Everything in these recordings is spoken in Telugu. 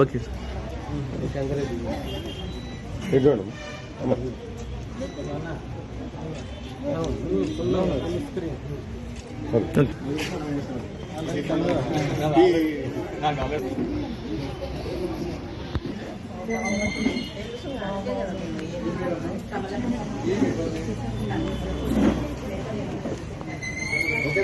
ఓకే సార్ చూడండి Thank you.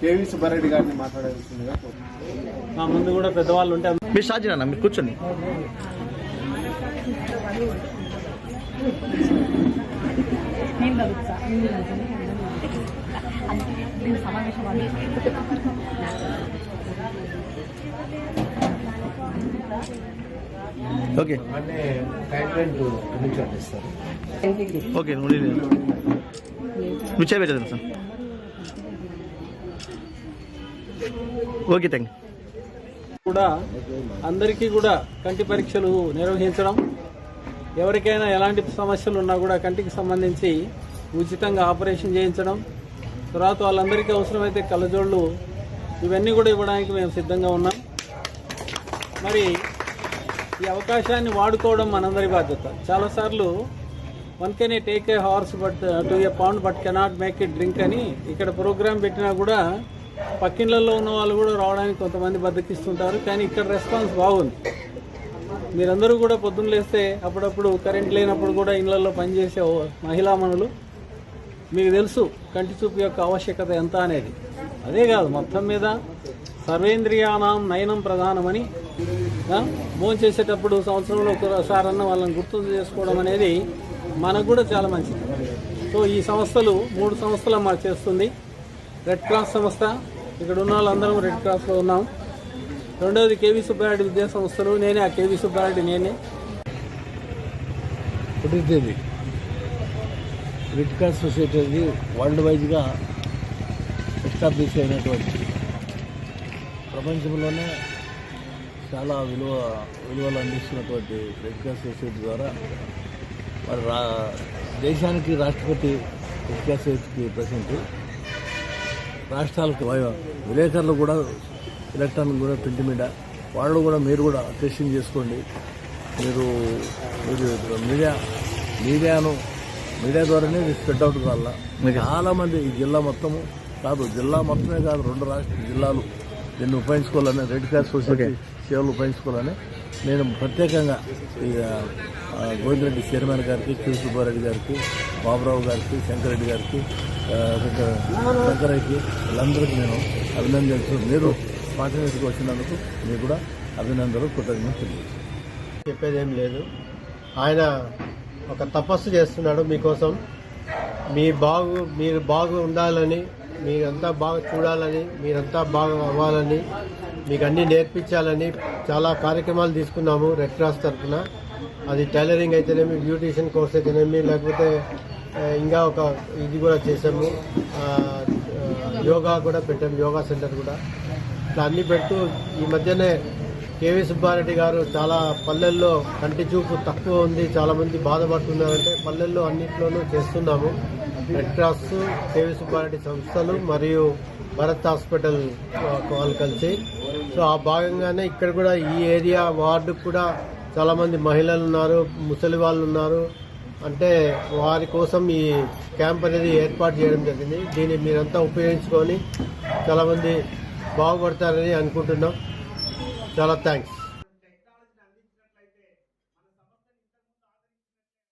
కేవీ సుబ్బారెడ్డి గారిని మాట్లాడాల్సిందిగా మా ముందు కూడా పెద్దవాళ్ళు ఉంటే మీరు స్టార్ట్ చేయండి మీరు కూర్చోండి. ఓకే. ఓకే. నువ్వు చేయబెట్టదు సార్. ఓకే థ్యాంక్ కూడా అందరికీ కూడా కంటి పరీక్షలు నిర్వహించడం ఎవరికైనా ఎలాంటి సమస్యలు ఉన్నా కూడా కంటికి సంబంధించి ఉచితంగా ఆపరేషన్ చేయించడం తర్వాత వాళ్ళందరికీ అవసరమైతే కళ్ళజోళ్ళు ఇవన్నీ కూడా ఇవ్వడానికి మేము సిద్ధంగా ఉన్నాం. మరి ఈ అవకాశాన్ని వాడుకోవడం మనందరి బాధ్యత. చాలాసార్లు one can a take a horse but to a pound but cannot make it drink అని ఇక్కడ ప్రోగ్రామ్ పెట్టినా కూడా పక్కిళ్ళల్లో ఉన్న వాళ్ళు కూడా రావడానికి కొంతమంది బద్దకిస్తుంటారు కానీ ఇక్కడ రెస్పాన్స్ బాగుంది. మీరందరూ కూడా పొద్దున్న లేస్తే అప్పుడప్పుడు కరెంట్ లేనప్పుడు కూడా ఇళ్ళలో పనిచేసే మహిళా మహిళామణులు మీకు తెలుసు కంటి చూపు యొక్క ఆవశ్యకత ఎంత అనేది. అదే కాదు మొత్తం మీద సర్వేంద్రియానాం నయనం ప్రధానమని భోజనం చేసేటప్పుడు సంవత్సరంలో ఒకసారన్న వాళ్ళని గుర్తు చేసుకోవడం అనేది మనకు కూడా చాలా మంచిది. సో ఈ సంస్థలు మూడు సంస్థలు మాకు చేస్తుంది. రెడ్ క్రాస్ సంస్థ. ఇక్కడ ఉన్న వాళ్ళందరం రెడ్ క్రాస్లో ఉన్నాం. రెండవది కేవీ సుబ్బారెడ్డి విద్యా సంస్థలు. నేనే ఆ కేవీ సుబ్బారెడ్డి నేనే. ఒకటి రెడ్ క్రాస్ సొసైటీ అనేది వరల్డ్ వైజ్గా ఎస్టాబ్లిష్ అయినటువంటి ప్రపంచంలోనే చాలా విలువ విలువలు అందిస్తున్నటువంటి రెడ్ క్రాస్ సొసైటీ ద్వారా మరి రా దేశానికి రాష్ట్రపతి రెడ్ క్రాస్ సొసైటీకి ప్రెసిడెంట్ రాష్ట్రాలకు విలేకరులు కూడా ఎలక్ట్రానిక్ కూడా ప్రింట్ మీడియా వాళ్ళు కూడా మీరు కూడా టెస్టింగ్ చేసుకోండి. మీరు మీరు మీడియా మీడియాను మీడియా ద్వారానే స్ప్రెడ్ అవుట్ కావాలా? చాలా మంది ఈ జిల్లా మొత్తము కాదు జిల్లా మొత్తమే కాదు రెండు రాష్ట్ర జిల్లాలు దీన్ని ఉపయోగించుకోవాలని రెడ్ క్రాస్ సొసైటీ సేవలు ఉపయోగించుకోవాలని నేను ప్రత్యేకంగా ఇక గోవిందరెడ్డి చైర్మన్ గారికి కె సుబ్బారెడ్డి గారికి బాబురావు గారికి శంకరెడ్డి గారికి ఆ, శంకర- శంకరయ్యకి వీళ్ళందరికీ నేను అభినందించు మీరు పార్టీకి వచ్చినందుకు మీరు కూడా అభినందనలు కృతజ్ఞతలు తెలియజేస్తాను చెప్పేదేం లేదు. ఆయన ఒక తపస్సు చేస్తున్నాడు మీకోసం. మీ బాగు మీరు బాగు ఉండాలని మీరంతా బాగా చూడాలని మీరంతా బాగా అవ్వాలని మీకు అన్నీ నేర్పించాలని చాలా కార్యక్రమాలు తీసుకున్నాము రెడ్ క్రాస్ తరఫున. అది టైలరింగ్ అయితేనేమి బ్యూటీషియన్ కోర్స్ అయితేనేమి లేకపోతే ఇంకా ఒక ఇది కూడా చేసాము యోగా కూడా పెట్టాము యోగా సెంటర్ కూడా. ఇట్లా అన్ని పెడుతూ ఈ మధ్యనే కేవీ సుబ్బారెడ్డి గారు చాలా పల్లెల్లో కంటి చూపు తక్కువ ఉంది చాలామంది బాధపడుతున్నారంటే పల్లెల్లో అన్నింటిలోనూ చేస్తున్నాము. రెడ్ క్రాస్ కేవీ సుబ్బారెడ్డి సంస్థలు మరియు భరత్ హాస్పిటల్ వాళ్ళు కలిసి. సో ఆ భాగంగానే ఇక్కడ కూడా ఈ ఏరియా వార్డు కూడా చాలా మంది మహిళలు ఉన్నారు ముసలి వాళ్ళు ఉన్నారు. అంటే వారి కోసం ఈ క్యాంప్ అనేది ఏర్పాటు చేయడం జరిగింది. దీన్ని మీరంతా ఉపయోగించుకొని చాలామంది బాగుపడతారని అనుకుంటున్నాం. చాలా థ్యాంక్స్.